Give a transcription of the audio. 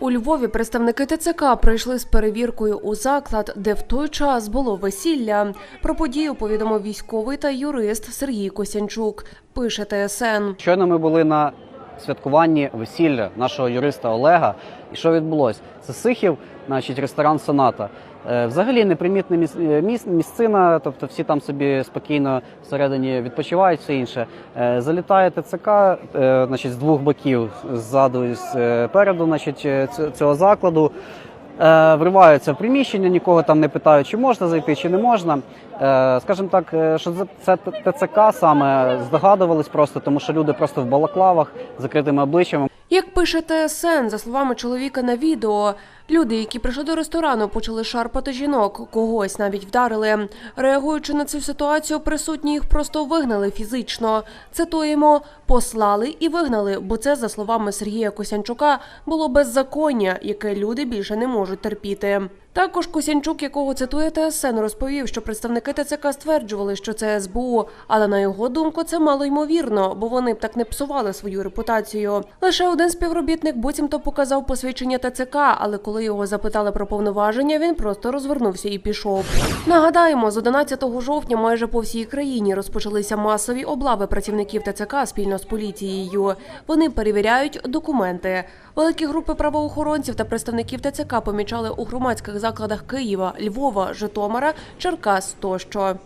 У Львові представники ТЦК прийшли з перевіркою у заклад, де в той час було весілля. Про подію повідомив військовий та юрист Сергій Косянчук. Пише ТСН. Щойно ми були на святкуванні весілля нашого юриста Олега. І що відбулося? Це Сихів, значить, ресторан Соната. Е, Взагалі непримітна е, місцина, тобто всі там собі спокійно всередині відпочивають, все інше. Е, Залітає ТЦК значить, з двох боків, ззаду і спереду значить, цього закладу. Е, Вриваються в приміщення, нікого там не питають, чи можна зайти, чи не можна. Е, Скажімо так, е, що це ТЦК саме здогадувались просто, тому що люди просто в балаклавах закритими обличчями. Як пише ТСН, за словами чоловіка на відео, люди, які прийшли до ресторану, почали шарпати жінок, когось навіть вдарили. Реагуючи на цю ситуацію, присутні їх просто вигнали фізично. Цитуємо, послали і вигнали, бо це, за словами Сергія Косянчука, було беззаконня, яке люди більше не можуть терпіти. Також Косянчук, якого цитує ТСН, розповів, що представники ТЦК стверджували, що це СБУ, але на його думку це мало ймовірно, бо вони б так не псували свою репутацію. Лише один співробітник буцімто показав посвідчення ТЦК, але коли його запитали про повноваження, він просто розвернувся і пішов. Нагадаємо, з 11 жовтня майже по всій країні розпочалися масові облави працівників ТЦК спільно з поліцією. Вони перевіряють документи. Великі групи правоохоронців та представників ТЦК помічали у громадських закладах Києва, Львова, Житомира, Черкас тощо.